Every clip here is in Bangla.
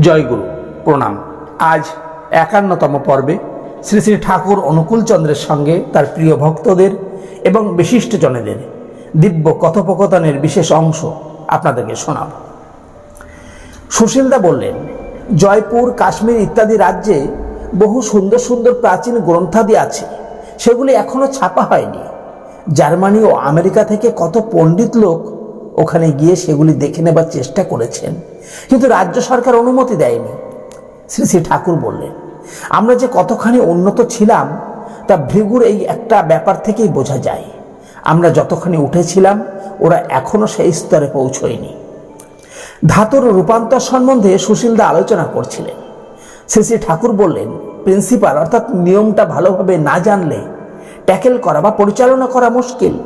জয়গুরু প্রণাম। আজ একান্নতম পর্বে শ্রী শ্রী ঠাকুর অনুকূল চন্দ্রের সঙ্গে তার প্রিয় ভক্তদের এবং বিশিষ্টজনেদের দিব্য কথোপকথনের বিশেষ অংশ আপনাদেরকে শোনাব। সুশীলদা বললেন, জয়পুর, কাশ্মীর ইত্যাদি রাজ্যে বহু সুন্দর সুন্দর প্রাচীন গ্রন্থাদি আছে। সেগুলি এখনও ছাপা হয়নি। জার্মানি ও আমেরিকা থেকে কত পণ্ডিত লোক ওখানে গিয়ে সেগুলি দেখে নেবার চেষ্টা করেছেন। কিন্তু রাজ্য সরকার অনুমতি দেয়নি। শ্রী শ্রী ঠাকুর বললেন, আমরা যে কতখানি উন্নত ছিলাম, তা ভৃগুর এই একটা ব্যাপার থেকেই বোঝা যায়। আমরা যতখানি উঠেছিলাম, ওরা এখনও সেই স্তরে পৌঁছয়নি। ধাতুর রূপান্তর সম্বন্ধে সুশীলদা আলোচনা করছিলেন। শ্রী শ্রী ঠাকুর বললেন, প্রিন্সিপাল, অর্থাৎ নিয়মটা ভালোভাবে না জানলে ট্যাকেল করা বা পরিচালনা করা মুশকিল।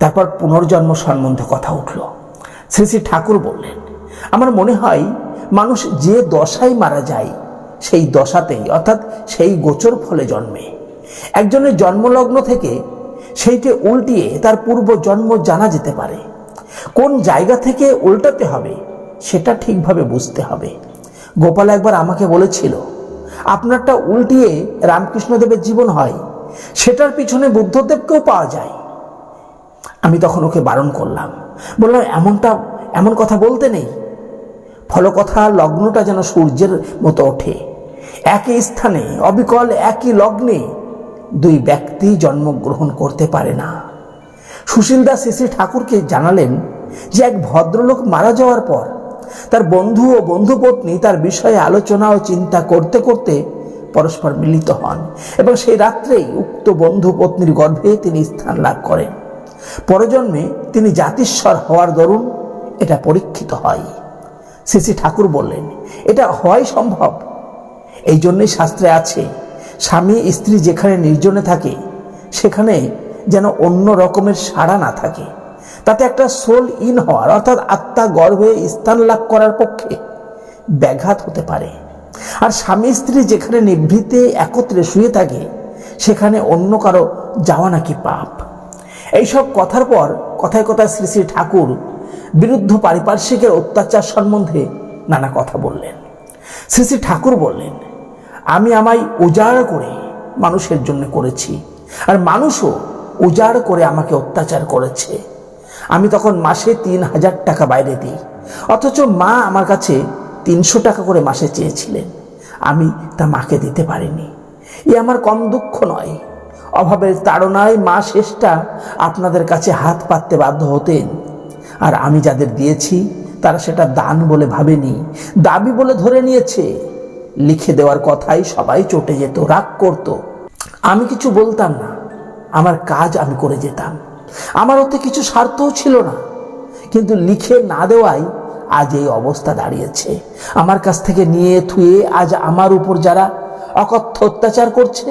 তারপর পুনর্জন্ম সম্বন্ধে কথা উঠল। শ্রী শ্রী ঠাকুর বললেন, আমার মনে হয় মানুষ যে দশায় মারা যায়, সেই দশাতেই, অর্থাৎ সেই গোচর ফলে জন্মে। একজনের জন্মলগ্ন থেকে সেইটে উল্টিয়ে তার পূর্ব জন্ম জানা যেতে পারে। কোন জায়গা থেকে উল্টাতে হবে, সেটা ঠিকভাবে বুঝতে হবে। গোপাল একবার আমাকে বলেছিল, আপনারটা উল্টিয়ে রামকৃষ্ণদেবের জীবন হয়, সেটার পিছনে বুদ্ধদেবকেও পাওয়া যায়। আমি তখন ওকে বারণ করলাম। বললাম, এমনটা, এমন কথা বলতে নেই। ফলকথা লগ্নটা যেন সূর্যের মতো ওঠে। একই স্থানে, অবিকল একই লগ্নে দুই ব্যক্তি জন্মগ্রহণ করতে পারে না। সুশীল দাস শ্রী ঠাকুরকে জানালেন যে এক ভদ্রলোক মারা যাওয়ার পর তার বন্ধু ও বন্ধুপত্নী তার বিষয়ে আলোচনা ও চিন্তা করতে করতে পরস্পর মিলিত হন এবং সেই রাত্রেই উক্ত বন্ধু পত্নীর গর্ভে তিনি স্থান লাভ করেন। পরজন্মে তিনি জাতিস্বর হওয়ার দরুন এটা পরীক্ষিত হয়। শ্রী ঠাকুর বললেন, এটা হয় সম্ভব। এই জন্যই শাস্ত্রে আছে, স্বামী স্ত্রী যেখানে নির্জনে থাকে, সেখানে যেন অন্য রকমের সাড়া না থাকে। তাতে একটা সোল ইন হওয়ার, অর্থাৎ আত্মা গর্ভে স্থান লাভ করার পক্ষে ব্যাঘাত হতে পারে। আর স্বামী স্ত্রী যেখানে নিভৃতে একত্রে শুয়ে থাকে, সেখানে অন্য কারও যাওয়া নাকি পাপ। এইসব কথার পর কথায় কথায় শ্রী শ্রী ঠাকুর বিরুদ্ধ পারিপার্শ্বিকের অত্যাচার সম্বন্ধে নানা কথা বললেন। শ্রী শ্রী ঠাকুর বললেন, আমি আমায় উজাড় করে মানুষের জন্য করেছি, আর মানুষও উজাড় করে আমাকে অত্যাচার করেছে। আমি তখন মাসে তিন হাজার টাকা বাইরে দিই, অথচ মা আমার কাছে তিনশো টাকা করে মাসে চেয়েছিলেন। আমি তা মাকে দিতে পারিনি। এ আমার কম দুঃখ নয় অভাবের তাড়নায় মা শেষটা আপনাদের কাছে হাত পাততে বাধ্য হতেন। আর আমি যাদের দিয়েছি, তারা সেটা দান বলে ভাবেনি, দাবি বলে ধরে নিয়েছে। লিখে দেওয়ার কথাই সবাই চটে যেত, রাগ করত। আমি কিছু বলতাম না, আমার কাজ আমি করে যেতাম। আমার ওতে কিছু স্বার্থও ছিল না, কিন্তু লিখে না দেওয়াই আজ এই অবস্থা দাঁড়িয়েছে। আমার কাছ থেকে নিয়ে থুয়ে আজ আমার উপর যারা অকথ্য অত্যাচার করছে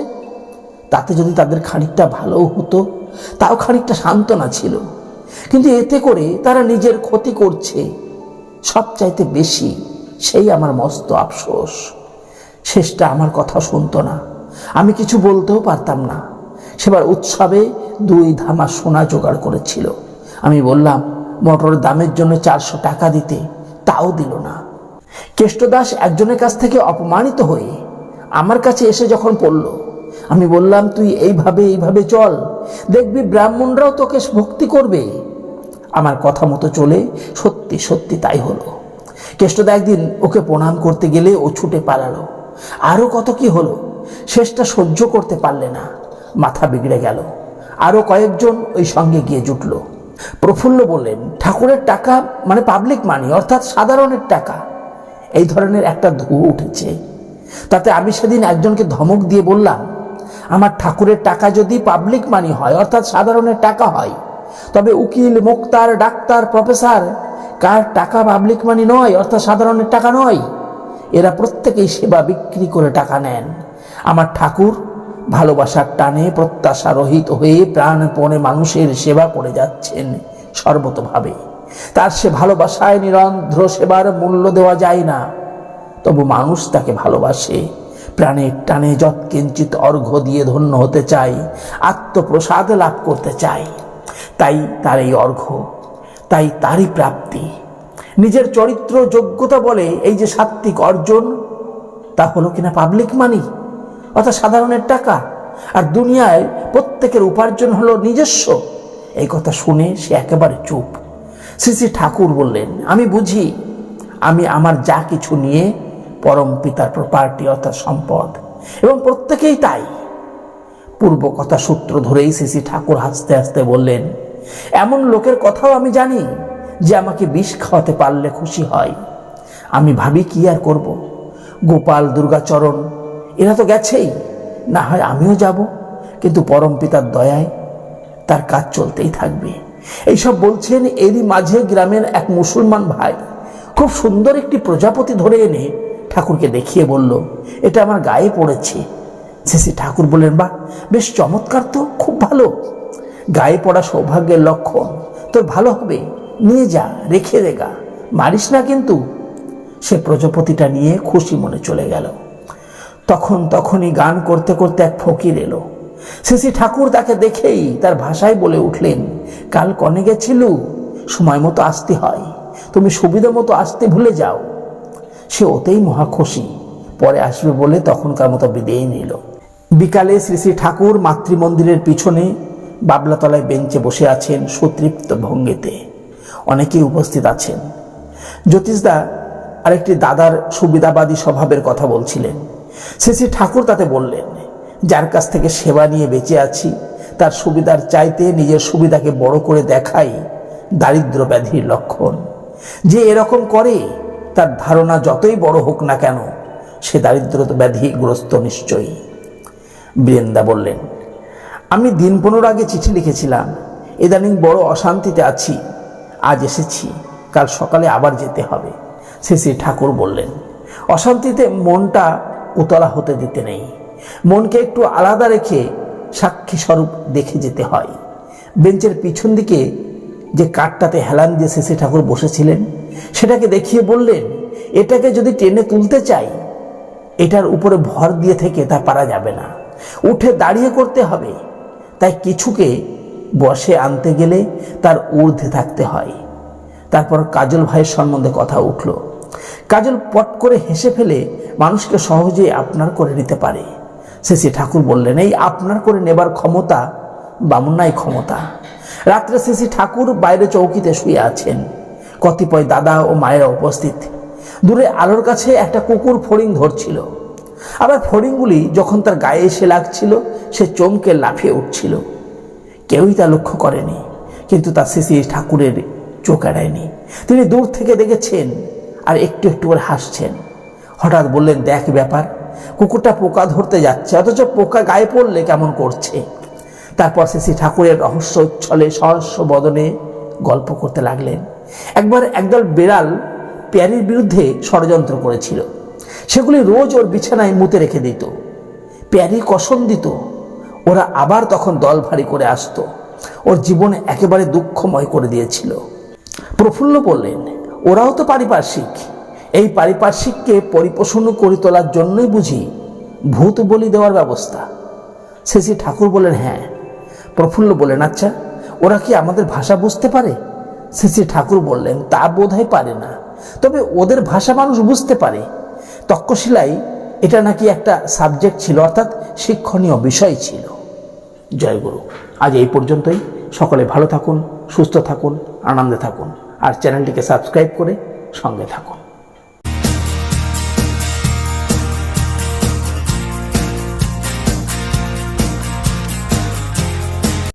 তাতে যদি তাদের খানিকটা ভালোও হতো, তাও খানিকটা সান্ত্বনা ছিল। কিন্তু এতে করে তারা নিজের ক্ষতি করছে। সবচাইতে বেশি সেই আমার মস্ত আফসোস। শেষটা আমার কথা শুনতো না। আমি কিছু বলতেও পারতাম না। সেবার উৎসবে দুই ধামা সোনা জোগাড় করেছিল। আমি বললাম, মোটর দামের জন্য চারশো টাকা দিতে। তাও দিল না। কেষ্টদাস একজনের কাছ থেকে অপমানিত হয়ে আমার কাছে এসে যখন পড়ল আমি বললাম, তুই এইভাবে এইভাবে চল। দেখবি ব্রাহ্মণরাও তোকে ভক্তি করবে। আমার কথা মতো চলে সত্যি সত্যি তাই হলো। কেষ্টদা একদিন ওকে প্রণাম করতে গেলে ও ছুটে পালালো। আরও কত কি হলো, শেষটা সহ্য করতে পারলে না। মাথা বিগড়ে গেল। আরও কয়েকজন ওই সঙ্গে গিয়ে জুটল। প্রফুল্ল বললেন, ঠাকুরের টাকা মানে পাবলিক মানি অর্থাৎ সাধারণের টাকা। এই ধরনের একটা ধুয়ো উঠেছে। তাতে আমি সেদিন একজনকে ধমক দিয়ে বললাম আমার ঠাকুরের টাকা যদি পাবলিক মানি হয়, অর্থাৎ সাধারণের টাকা হয়, তবে উকিল, মুক্তার, ডাক্তার প্রফেসর কার টাকা পাবলিক মানি নয়, অর্থাৎ সাধারণের টাকা নয়, এরা প্রত্যেকেই সেবা বিক্রি করে টাকা নেন। আমার ঠাকুর ভালোবাসার টানে প্রত্যাশা রহিত হয়ে প্রাণপণে মানুষের সেবা করে যাচ্ছেন সর্বতভাবে। তার সে ভালোবাসায় নিরন্ধ্র সেবার মূল্য দেওয়া যায় না, তবু মানুষ তাকে ভালোবাসে। প্রাণের টানে যৎকিঞ্চিত অর্ঘ্য দিয়ে ধন্য হতে চাই, আত্মপ্রসাদ লাভ করতে চাই। তাই তার এই অর্ঘ্য, তাই তারই প্রাপ্তি। নিজের চরিত্র যোগ্যতা বলে এই যে সাত্ত্বিক অর্জন, তা হলো কিনা পাবলিক মানি অর্থাৎ সাধারণের টাকা। আর দুনিয়ায় প্রত্যেকের উপার্জন হলো নিজস্ব। এই কথা শুনে সে একেবারে চুপ। শ্রী শ্রী ঠাকুর বললেন, আমি বুঝি, আমি আমার যা কিছু নিয়ে পরম পিতার প্রপার্টি অর্থাৎ সম্পদ। এবং প্রত্যেকেই তাই। পূর্ব কথা সূত্র ধরেই শ্রী ঠাকুর হাসতে হাসতে বললেন, এমন লোকের কথাও আমি জানি যে আমাকে বিষ খাওয়াতে পারলে খুশি হয়। আমি ভাবি কি আর করব? গোপাল দুর্গাচরণ এরা তো গেছেই। না হয় আমিও যাব, কিন্তু পরম পিতার দয়ায় তার কাজ চলতেই থাকবে। এইসব বলছেন এরই মাঝে গ্রামের এক মুসলমান ভাই। খুব সুন্দর একটি প্রজাপতি ধরে এনে ঠাকুরকে দেখিয়ে বলল, এটা আমার গায়ে পড়েছে। শেষে ঠাকুর বললেন বা বেশ চমৎকার তো, খুব ভালো। গায়ে পড়া সৌভাগ্যের লক্ষণ, তোর ভালো হবে। নিয়ে যা, রেখে দেগা মারিস না কিন্তু। সে প্রজাপতিটা নিয়ে খুশি মনে চলে গেল। তখন তখনই গান করতে করতে এক ফকির এলো। শেষে ঠাকুর তাকে দেখেই তার ভাষায় বলে উঠলেন, কাল কনে গেছিল? সময় মতো আসতে হয়। তুমি সুবিধা মতো আসতে ভুলে যাও। সে ওতেই মহা খুশি। পরে আসবে বলে তখনকার মতো বিদেয় নিল। বিকালে শ্রী শ্রী ঠাকুর মাতৃমন্দিরের পিছনে বাবলাতলায় বেঞ্চে বসে আছেন সুতৃপ্ত ভঙ্গিতে। অনেকেই উপস্থিত আছেন। জ্যোতিষদা আরেকটি দাদার সুবিধাবাদী স্বভাবের কথা বলছিলেন। শ্রী শ্রী ঠাকুর তাতে বললেন, যার কাছ থেকে সেবা নিয়ে বেঁচে আছি, তার সুবিধার চাইতে নিজের সুবিধাকে বড় করে দেখাই দারিদ্র ব্যাধির লক্ষণ। যে এরকম করে তার ধারণা যতই বড় হোক না কেন, সে দারিদ্র ব্যাধিগ্রস্ত নিশ্চয়ই। বীরেন্দা বললেন, আমি দিন পনেরো আগে চিঠি লিখেছিলাম। ইদানিং বড় অশান্তিতে আছি। আজ এসেছি। কাল সকালে আবার যেতে হবে। শ্রী ঠাকুর বললেন, অশান্তিতে মনটা উতলা হতে দিতে নেই। মনকে একটু আলাদা রেখে সাক্ষী স্বরূপ দেখে যেতে হয়। বেঞ্চের পিছন দিকে যে কাঠটাতে হেলান দিয়ে শ্রী ঠাকুর বসেছিলেন, সেটাকে দেখিয়ে বললেন, এটাকে যদি টেনে তুলতে চাই, এটার উপরে ভর দিয়ে থেকে তা পারা যাবে না। উঠে দাঁড়িয়ে করতে হবে। তাই কিছুকে বসে আনতে গেলে তার ঊর্ধ্বে থাকতে হয়। তারপর কাজল ভাইয়ের সম্বন্ধে কথা উঠল। কাজল পট করে হেসে ফেলে, মানুষকে সহজে আপনার করে নিতে পারে। শেষে ঠাকুর বললেন, এই আপনার করে নেবার ক্ষমতা বামুন্নাই ক্ষমতা। রাত্রে শেষে ঠাকুর বাইরে চৌকিতে শুয়ে আছেন। কতিপয় দাদা ও মায়েরা উপস্থিত। দূরে আলোর কাছে একটা কুকুর ফড়িং ধরছিল। আবার ফড়িংগুলি যখন তার গায়ে এসে লাগছিল, সে চমকে লাফিয়ে উঠছিল। কেউই তা লক্ষ্য করেনি, কিন্তু তার শেষে ঠাকুরের চোখ এড়ায়নি। তিনি দূর থেকে দেখেছেন আর একটু একটু করে হাসছেন। হঠাৎ বললেন, দেখ ব্যাপার, কুকুরটা পোকা ধরতে যাচ্ছে, অথচ পোকা গায়ে পড়লে কেমন করছে? তারপর শেষে ঠাকুরের রহস্য উচ্ছলে সহস্য বদনে গল্প করতে লাগলেন। একবার একদল বেড়াল প্যারির বিরুদ্ধে ষড়যন্ত্র করেছিল। সেগুলি রোজ ওর বিছানায় মুতে রেখে দিত। প্যারি কসম দিত। ওরা আবার তখন দল ভারী করে আসতো। ওর জীবন একেবারে দুঃখময় করে দিয়েছিল। প্রফুল্ল বললেন, ওরাও তো পারিপার্শ্বিক। এই পারিপার্শ্বিককে পরিপোষণ করে তোলার জন্যই বুঝি ভূত বলি দেওয়ার ব্যবস্থা। শেষে ঠাকুর বলেন হ্যাঁ প্রফুল্ল বলেন আচ্ছা ওরা কি আমাদের ভাষা বুঝতে পারে? শ্রী ঠাকুর বললেন, তা বোধহয় পারে না। তবে ওদের ভাষা মানুষ বুঝতে পারে। তক্ষশিলাই এটা নাকি একটা সাবজেক্ট ছিল, অর্থাৎ শিক্ষণীয় বিষয় ছিল। জয়গুরু আজ এই পর্যন্তই। সকলে ভালো থাকুন, সুস্থ থাকুন, আনন্দে থাকুন। আর চ্যানেলটিকে সাবস্ক্রাইব করে সঙ্গে থাকুন।